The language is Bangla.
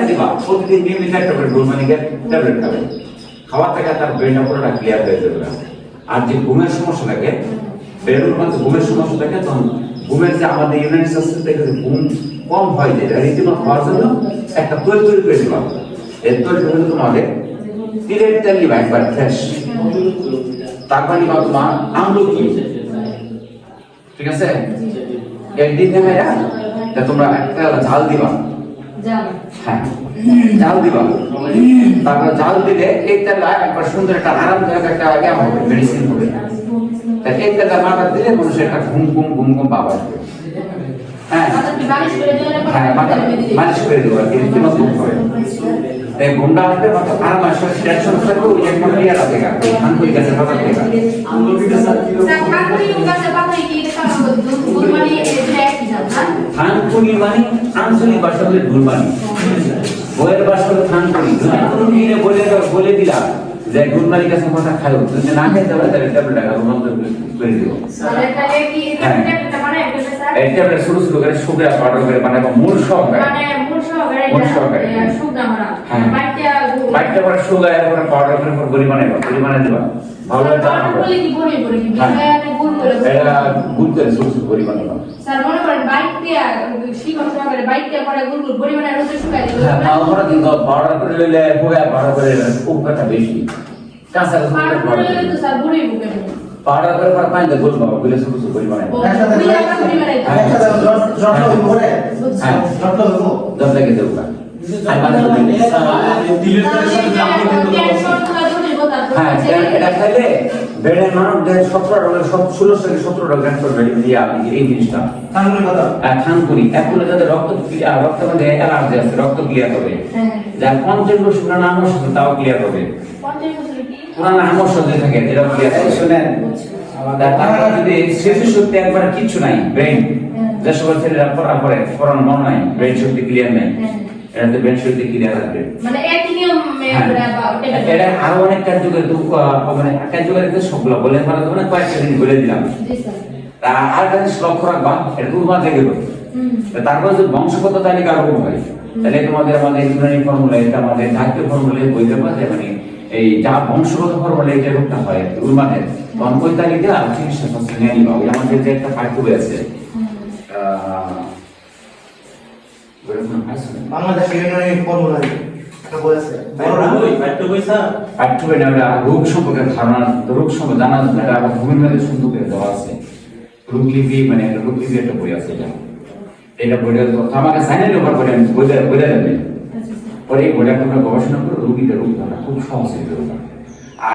ট্যাবলেট দিবা। প্রতিদিন নিয়মিত একটা করে গুলমানিকের ট্যাবলেট খাবে। খাওয়ার থেকে তার ব্রেনটা পুরোটা ক্লিয়ার হয়ে যাবে। আর যে ঘুমের সমস্যা থাকে বেরোর মধ্যে ঘুমের সমস্যা থাকে, তখন ঘুমের যে আমাদের ইউনিট সিস্টেম থেকে ঘুম কম হয় যে রীতিমতো হওয়ার জন্য একটা তৈরি তৈরি করে দিবা। এর তৈরি করে তোমাদের তিলের তেল নিবা একবার ফ্রেশ তারপর নিবা তোমার আমলকি ঠিক আছে? একদিন দেখা তোমরা একটা ঝাল দিবা। হ্যাঁ। দিবা। তারপরে জাল দিলে এই তেলটা একবার সুন্দর একটা আরামদায়ক একটা আগে হবে মেডিসিন হবে। তা এই তেলটা মাথা দিলে মানুষের একটা ঘুম ঘুম ঘুম ঘুম আসবে হ্যাঁ। হ্যাঁ মাথা মালিশ করে দেবো আর কি রীতিমতো ঘুম হবে তাই ঘুমটা আসবে মাথা আরাম আসবে টেনশন থাকবে ওই একটা ক্লিয়ার আছে গা। ধান গেছে মাথা থেকে স্যার ঠাকুরই কাছে পাঠাই কি এটা গুলমানি এটা একই জাত না থানকুনি মানে আঞ্চলিক ভাষা বলে ঢুলবানি বইয়ের ভাষা হলো থানকুনি। থানকুনি বলে বলে দিলাম যে গুলমানি কাছে কথা খাই যদি না খাইতে পারে তাহলে ট্যাবলেট টাকা বন্ধ করে দিব এই ট্যাবলেট শুরু শুরু করে সুগার পাউডার করে বানাবো মূল সহকারে মানে মূল সহকারে হ্যাঁ। বাইকটা পরে সুগার এরপরে পাউডার করে পরে গরি বানাইবা বানাই দিবা। ভালো বলে বলে বলে হ্যাঁ। এটা গুল করে শুরু শুরু বানাইবা স্যার মনে করেন দিয়া শিকন সহকারে বাইক দিয়া পরে গুল গুল পরিমাণে রোদে শুকাই দিল হ্যাঁ আমরা কিন্তু পাউডার করে লইলে হুগা পাউডার করে লইলে উপকারটা বেশি। কাঁচা পাউডার করে দিলে তো স্যার বুড়ি বুকে পাউডার করে পরে পানি দিয়ে গুলবা গুলে শুরু শুরু গরি বানাইবা বুঝে আমরা পরিমাণে হ্যাঁ। বুঝছি দশ থেকে দেবো আর মানে হ্যাঁ এটা- এটা খাইলে মানব দেহের সতেরো রোগের সব ষোলো থেকে সতেরো রোগ ক্যান্সার দিয়ে আপনি এই জিনিসটা। আর থানকুনি এখনও যাদের রক্ত ক্লিয়ার রক্ত মধ্যে অ্যালার্জি আছে রক্ত ক্লিয়ার হবে যার পঞ্চাশ বছর পুরানো আমস তাও ক্লিয়ার হবে পুরানো আমস যদি থাকে এটাও ক্লিয়ার হবে শুনেন তারপর যদি স্মৃতি শক্তি একবার কিচ্ছু নাই ব্রেন যে সকল ছেলেরা পড়া পড়ে পড়ানো মন নাই ব্রেন শক্তি ক্লিয়ার নাই এটাতে ব্রেন শক্তি ক্লিয়ার আসবে মানে একই নিয়ম হ্যাঁ। এটা আরও অনেক কার্যকরী মানে কার্যকরী তো সবগুলো বলে যাবে কয়েকটা দিন বলে দিলাম। আর একটা লক্ষ্য রাখবা এটা তারপর যদি বংশগত তালিকা রোগ হয় তাহলে তোমাদের আমাদের ইউনানি ফর্মুলা এটা আমাদের ফর্মুলা বইতে পারে মানে এই যা বংশগত ফর্মুলা এটা রোগটা হয় উন্মাদের তখন তালিকা আর চিকিৎসা শাস্ত্র নিয়ে নিবা। ওই আমাদের যে একটা পাঠ্য বই আছে? বাংলাদেশ ইউনিয়নের ফর্মুলা রোগ সম্পর্কে ধারণা রোগ সম্পর্কে জানার জন্য এটা আবার ভূমির মধ্যে সুন্দর করে দেওয়া আছে। রোগ লিপি মানে একটা রোগ লিপি একটা বই আছে এটা। এটা বইটা তো আমাকে সাইনের উপর করে আমি দেবে পরে এই বইটা তোমরা গবেষণা করে রোগীদের রোগ ধরা খুব সহজ হয়ে